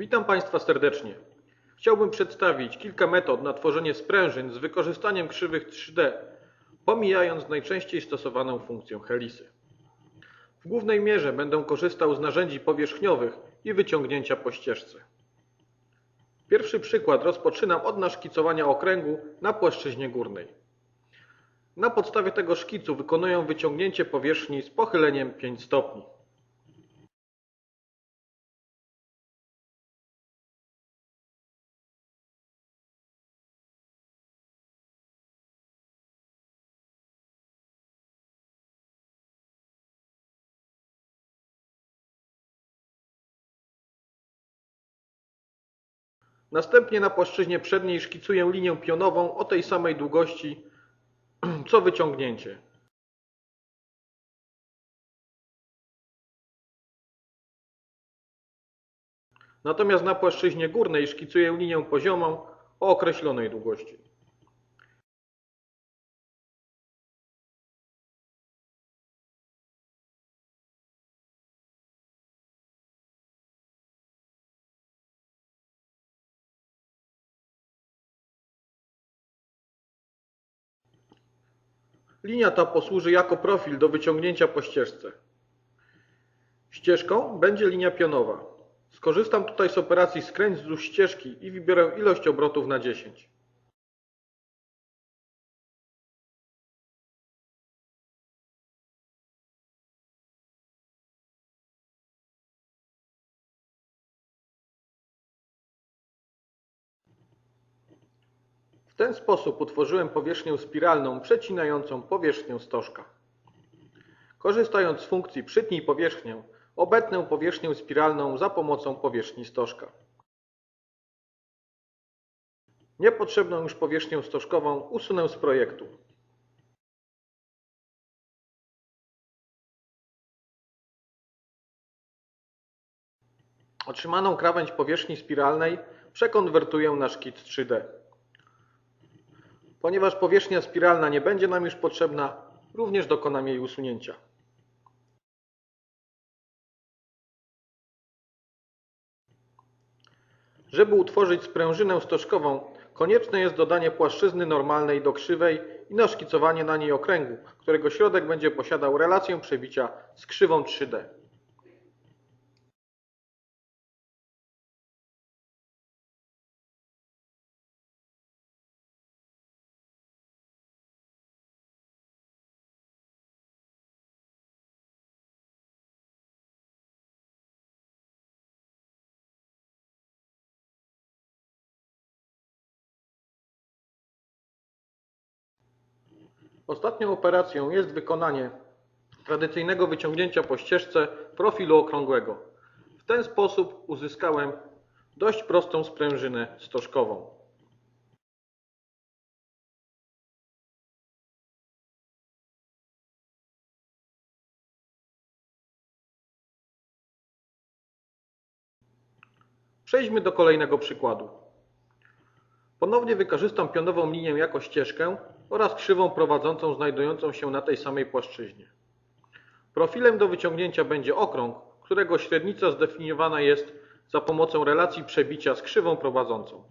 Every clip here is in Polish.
Witam Państwa serdecznie. Chciałbym przedstawić kilka metod na tworzenie sprężyn z wykorzystaniem krzywych 3D, pomijając najczęściej stosowaną funkcję helisy. W głównej mierze będę korzystał z narzędzi powierzchniowych i wyciągnięcia po ścieżce. Pierwszy przykład rozpoczynam od naszkicowania okręgu na płaszczyźnie górnej. Na podstawie tego szkicu wykonuję wyciągnięcie powierzchni z pochyleniem 5 stopni. Następnie na płaszczyźnie przedniej szkicuję linię pionową o tej samej długości co wyciągnięcie. Natomiast na płaszczyźnie górnej szkicuję linię poziomą o określonej długości. Linia ta posłuży jako profil do wyciągnięcia po ścieżce. Ścieżką będzie linia pionowa. Skorzystam tutaj z operacji skręć wzdłuż ścieżki i wybiorę ilość obrotów na 10. ten sposób utworzyłem powierzchnię spiralną przecinającą powierzchnię stożka. Korzystając z funkcji przytnij powierzchnię, obetnę powierzchnię spiralną za pomocą powierzchni stożka. Niepotrzebną już powierzchnię stożkową usunę z projektu. Otrzymaną krawędź powierzchni spiralnej przekonwertuję na szkic 3D. Ponieważ powierzchnia spiralna nie będzie nam już potrzebna, również dokonam jej usunięcia. Żeby utworzyć sprężynę stożkową, konieczne jest dodanie płaszczyzny normalnej do krzywej i naszkicowanie na niej okręgu, którego środek będzie posiadał relację przebicia z krzywą 3D. Ostatnią operacją jest wykonanie tradycyjnego wyciągnięcia po ścieżce profilu okrągłego. W ten sposób uzyskałem dość prostą sprężynę stożkową. Przejdźmy do kolejnego przykładu. Ponownie wykorzystam pionową linię jako ścieżkę oraz krzywą prowadzącą znajdującą się na tej samej płaszczyźnie. Profilem do wyciągnięcia będzie okrąg, którego średnica zdefiniowana jest za pomocą relacji przebicia z krzywą prowadzącą.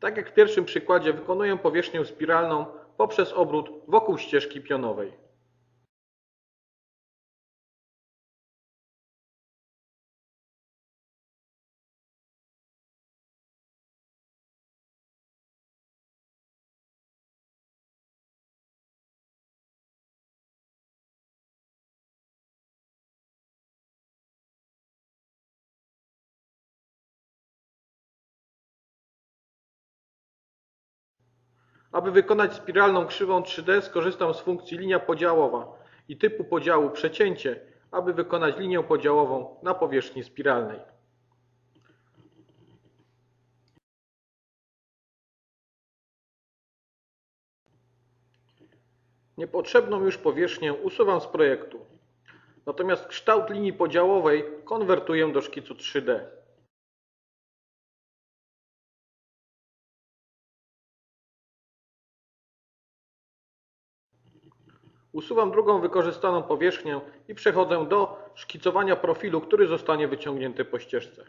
Tak jak w pierwszym przykładzie wykonuję powierzchnię spiralną poprzez obrót wokół ścieżki pionowej. Aby wykonać spiralną krzywą 3D skorzystam z funkcji linia podziałowa i typu podziału przecięcie, aby wykonać linię podziałową na powierzchni spiralnej. Niepotrzebną już powierzchnię usuwam z projektu. Natomiast kształt linii podziałowej konwertuję do szkicu 3D. Usuwam drugą wykorzystaną powierzchnię i przechodzę do szkicowania profilu, który zostanie wyciągnięty po ścieżce.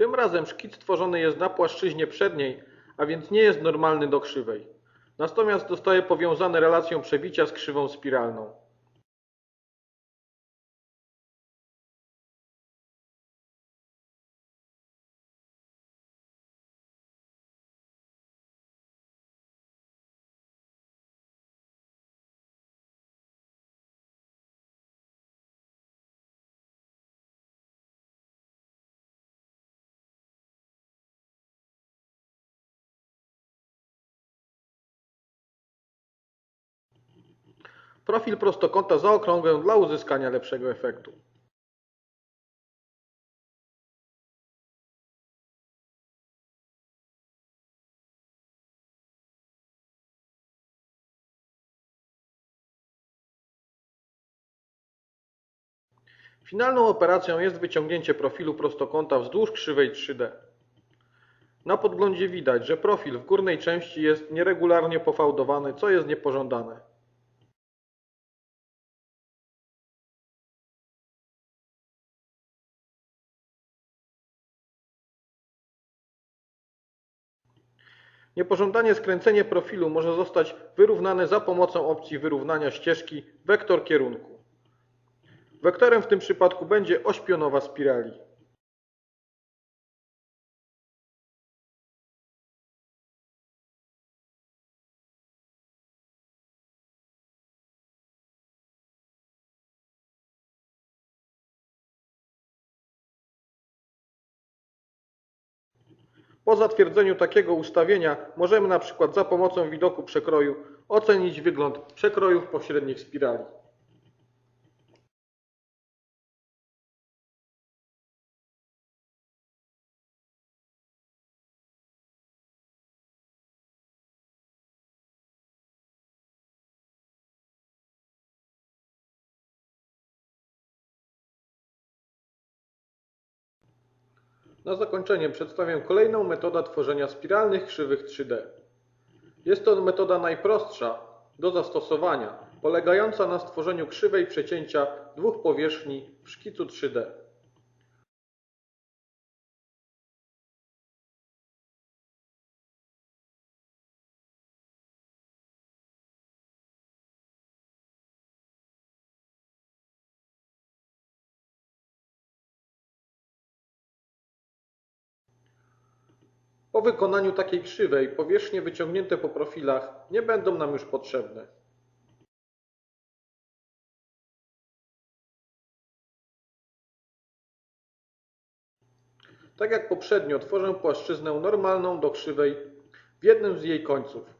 Tym razem szkic tworzony jest na płaszczyźnie przedniej, a więc nie jest normalny do krzywej. Natomiast zostaje powiązany relacją przebicia z krzywą spiralną. Profil prostokąta zaokrągłę dla uzyskania lepszego efektu. Finalną operacją jest wyciągnięcie profilu prostokąta wzdłuż krzywej 3D. Na podglądzie widać, że profil w górnej części jest nieregularnie pofałdowany, co jest niepożądane. Niepożądanie skręcenie profilu może zostać wyrównane za pomocą opcji wyrównania ścieżki wektor kierunku. Wektorem w tym przypadku będzie oś pionowa spirali. Po zatwierdzeniu takiego ustawienia możemy na przykład za pomocą widoku przekroju ocenić wygląd przekrojów pośrednich spirali. Na zakończenie przedstawię kolejną metodę tworzenia spiralnych krzywych 3D. Jest to metoda najprostsza do zastosowania, polegająca na stworzeniu krzywej przecięcia dwóch powierzchni w szkicu 3D. Po wykonaniu takiej krzywej powierzchnie wyciągnięte po profilach nie będą nam już potrzebne. Tak jak poprzednio tworzę płaszczyznę normalną do krzywej w jednym z jej końców.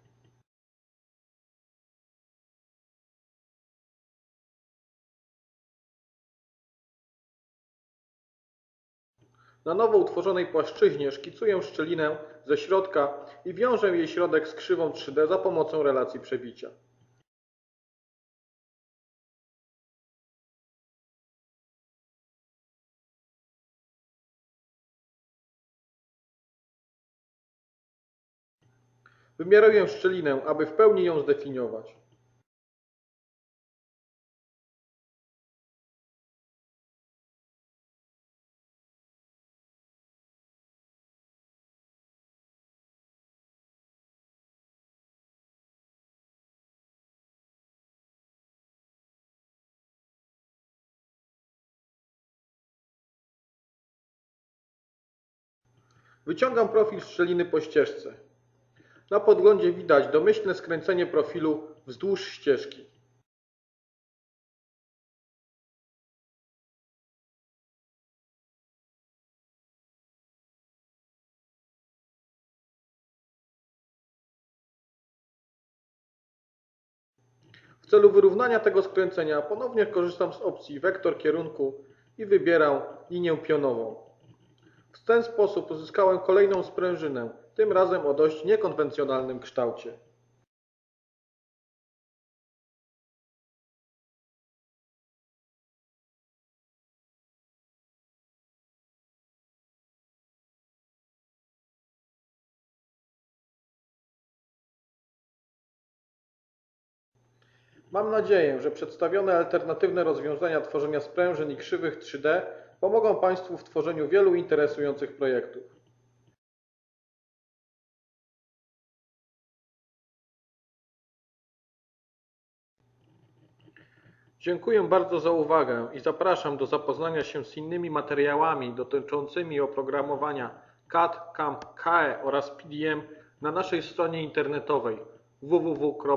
Na nowo utworzonej płaszczyźnie szkicuję szczelinę ze środka i wiążę jej środek z krzywą 3D za pomocą relacji przebicia. Wymiaruję szczelinę, aby w pełni ją zdefiniować. Wyciągam profil szczeliny po ścieżce. Na podglądzie widać domyślne skręcenie profilu wzdłuż ścieżki. W celu wyrównania tego skręcenia ponownie korzystam z opcji wektor kierunku i wybierał linię pionową. W ten sposób uzyskałem kolejną sprężynę, tym razem o dość niekonwencjonalnym kształcie. Mam nadzieję, że przedstawione alternatywne rozwiązania tworzenia sprężyn i krzywych 3D pomogą Państwu w tworzeniu wielu interesujących projektów. Dziękuję bardzo za uwagę i zapraszam do zapoznania się z innymi materiałami dotyczącymi oprogramowania CAD, CAM, KE oraz PDM na naszej stronie internetowej www.cns.pl.